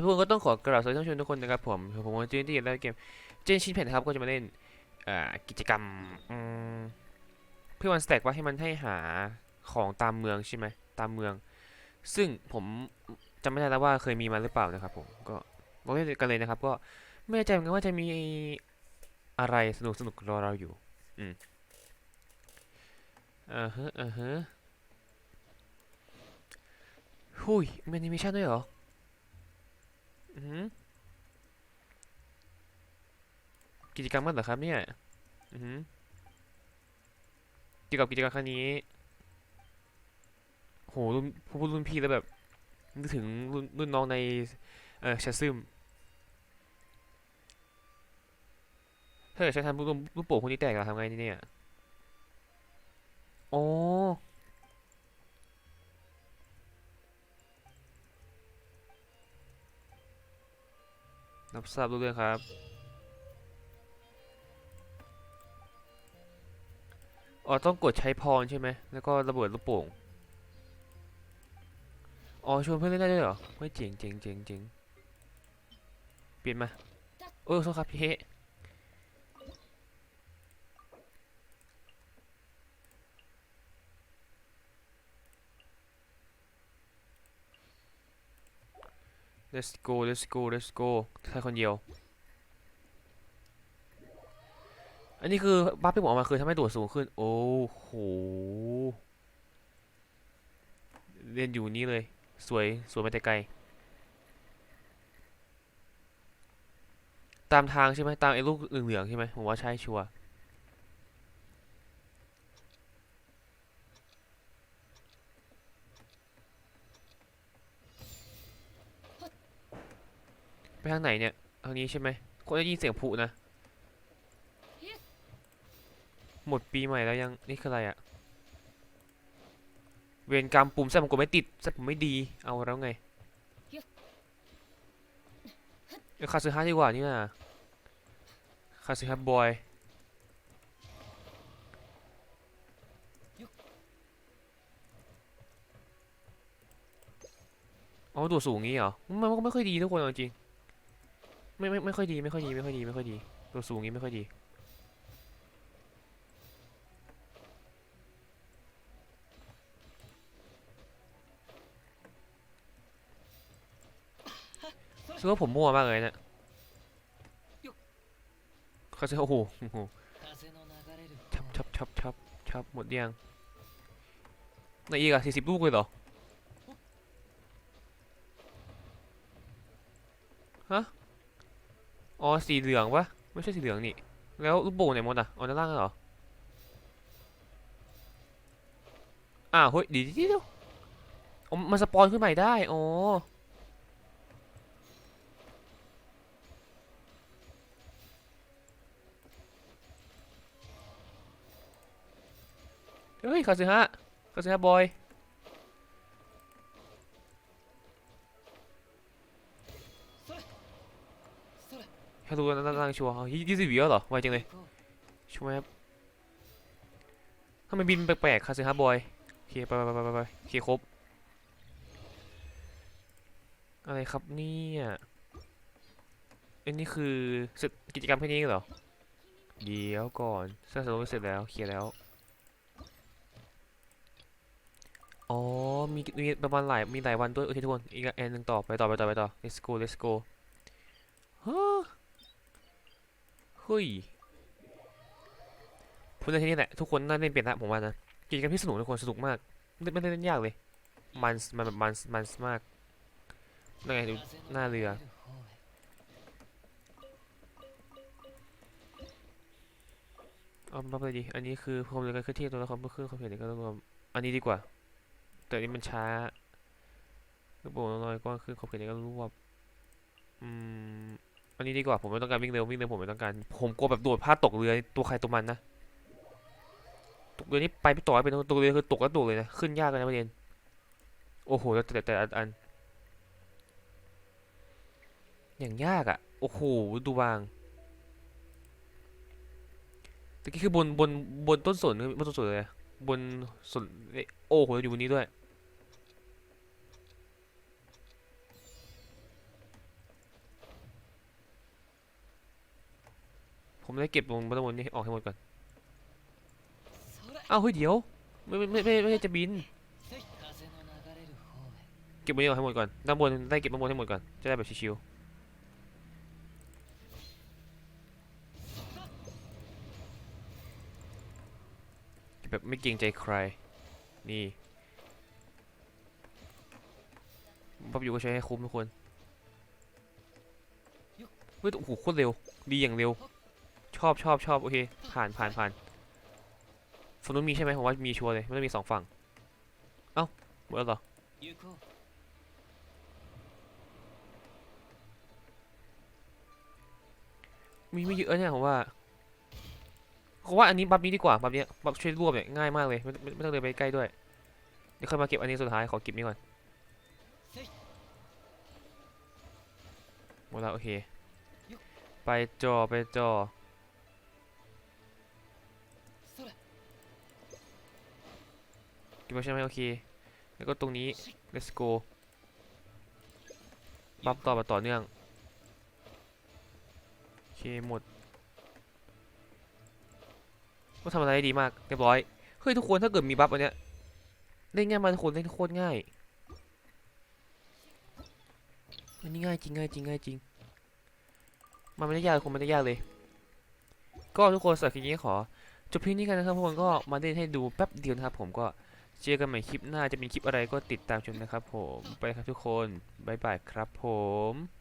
ทุกคนก็ต้องขอกราบสวัสดีท่านผู้ชมทุกคนนะครับผมผมว่าเจนที่เล่นเกมเจนชินเพนนะครับก็จะมาเล่นกิจกรรมเพื่อวันสแต็กว่าให้มันให้หาของตามเมืองใช่ไหมตามเมือง ซึ่งผมจำไม่ได้แล้วว่าเคยมีมาหรือเปล่านะครับผมก็มาเล่นกันเลยนะครับ ก็ไม่แน่ใจเหมือนกันว่าจะมีอะไรสนุกสนุกรอเราอยู่อืมอ่าฮะอ่าฮะหุยมีแอนิเมชันด้วยเหรออือหือ กิจกรรมมันเหรอครับเนี่ยเกี่ยวกับกิจกรรมครั้งนี้ โหรุ่นพูดรุ่นพี่แล้วแบบนึกถึงรุ่นรุ่นน้องใน เออชซึมถ้าเกิดฉันทำลูกลูกโป่งคนนี้แตกอะทำไงเนี่ยโอ้ รับทราบรู้เรื่องครับ อ๋อ ต้องกดใช้พรใช่ไหม แล้วก็ระเบิดลูกโป่ง อ๋อ ชวนเพื่อนเล่นได้ด้วยเหรอ ไม่เจ๋งเจ๋งเจ๋งเจ๋งเปลี่ยนมา เออโทษครับพี่ let's go let's go let's go แค่คนเดียว อันนี้คือบัฟที่ผมเอามาคือทำให้ตัวสูงขึ้น โอ้โห เรียนอยู่นี่เลย สวย สวยมาแต่ไกล ตามทางใช่ไหมตามไอ้ลูกเหลืองๆใช่ไหมผมว่าใช่ชัวร์ ทางไหนเนี่ย ทางนี้ใช่ไหมคนได้ยินเสียงพลุนะ หมดปีใหม่แล้วยัง นี่คืออะไรอะเวรกรรมปุ่มแซ่ผมกดไม่ติดแซ่ผมไม่ดี เอาแล้วไงคาซึฮะดีกว่านี่นะคาซึฮะบอยอ๋อตัวสูงงี้เหรอ มันก็ไม่ค่อยดีทุกคนจริง ไม่ไม่ไม่ค่อยดีไม่ค่อยดีไม่ค่อยดีไม่ค่อยดี ตัวสูงงี้ไม่ค่อยดีรู้สึกว่าผมมั่วมากเลยเนี่ยเขาจะโอ้โหโอ้โหชับชับชับชับชับหมดยังในอีกอะสี่สิบลูกเลยเหรอ ฮะ อ๋อสีเหลืองปะไม่ใช่สีเหลืองนี่ แล้วลูกโป่งไหนหมดอะอ๋อด้านล่างเหรออ้าวเฮ้ยดียวเดียวอ๋อมันสปอนขึ้นใหม่ได้อ๋อเฮ้ยคาซึฮะคาซึฮะบอย ให้รู้นะนั่งชัวร์ยี่สิบวิแล้วเหรอ ไวจังเลยชัวร์ครับทำไมบินแปลกๆคาซึฮะบอย โอเคไปไปไปไปไปโอเค ครบ อะไรครับเนี่ยอันนี้คือเสร็จกิจกรรมแค่นี้เหรอ เดี๋ยวก่อนสร้างสมุดเสร็จแล้วเคลียร์แล้ว อ๋อ มีมีประมาณหลายมีหลายวันด้วย โอเคทุกคน อีกอันหนึ่งต่อ ไปต่อไปต่อไปต่อ let's go let's go ฮะ ฮ้ยพูดในที่นี้แหละทุกคนน่าเล่นเป็นละผมว่านะกิจกรรมที่สนุกทุกคนสนุกมากไม่ได้เล่นยากเลยมันมันแบบมันมันมากนั่นไงดูหน้าเรือเอามาไปดี อันนี้คือความเร็วการเคลื่อนที่ตัวละครเพื่อเคลื่อนความเห็นในการรวมอันนี้ดีกว่า แต่อันนี้มันช้าลูกโป่งน้อยๆกว้างขึ้นขอบเขตในการรวบอืม อันนี้ดีกว่าผมไม่ต้องการวิ่งเร็ววิ่งเร็วผมไม่ต้องการผมกลัวแบบโดดพลาดตกเรือตัวใครตัวมันนะตกเรือนี่ไปไม่ต่อให้เป็นตกเรือคือตกแล้วตกเลยนะขึ้นยากเลยนะประเด็นโอ้โหแล้วแต่แต่แต่อันอย่างยากอะโอ้โหดูวางตะกี้คือบนบนบนต้นสนบนต้นสนเลยบนสนโอ้โหอยู่บนนี้ด้วย ผมได้เก็บลงบนบนนี้ออกให้หมดก่อนอ้าวเฮ้ยเดี๋ยวไม่ไม่ไม่ไม่จะบิน เก็บบนนี้ออให้หมดก่อนด้านบนได้เก็บด้านบนให้หมดก่อนจะได้แบบชิวๆแบบไม่เกรงใจใครนี่ป๊บอยู่ก็ใช้ให้คุ้มทุกคนเฮ้ยโอ้โหโคตรเร็ว ดีอย่างเร็ว ชอบชอบชอบโอเค ผ่านผ่านผ่านฝั่งนู้นมีใช่ไหมผมว่ามีชัวร์เลยไม่ต้องมีสองฝั่ง เอ้าหมดแล้วเหรอมีไม่เยอะเนี่ยผมว่าผมว่าอันนี้บัฟนี้ดีกว่าบัฟนี้ยบัฟช่วยรวบเนี่ยง่ายมากเลยไม่ไม่ต้องเดินไปใกล้ด้วยเดี๋ยวค่อยมาเก็บอันนี้สุดท้ายขอเก็บนี้ก่อนหมดแล้วโอเค ไปจอไปจอ ก็บไว้ใช่ไหมโอเค แล้วก็ตรงนี้ let's go บัฟต่อมาต่อเนื่อง โอเค หมดก็ทำอะไรได้ดีมากเรียบร้อย เฮ้ย ทุกคนถ้าเกิดมีบัฟอันเนี้ยเล่นง่ายมากทุกคนเล่นโคตรง่ายอันนี้ง่ายจริงง่ายจริงง่ายจริง มันไม่ได้ยากคงไม่ได้ยากเลย ก็ทุกคนสำหรับคลิปนี้ขอจบเพียงนี้กันนะครับทุกคนก็มาเล่นให้ดูแป๊บเดียวนะครับผมก็ เจอกันใหม่คลิปหน้าจะเป็นคลิปอะไรก็ติดตามชมนะครับผม ไปครับทุกคน บ๊ายบายครับผม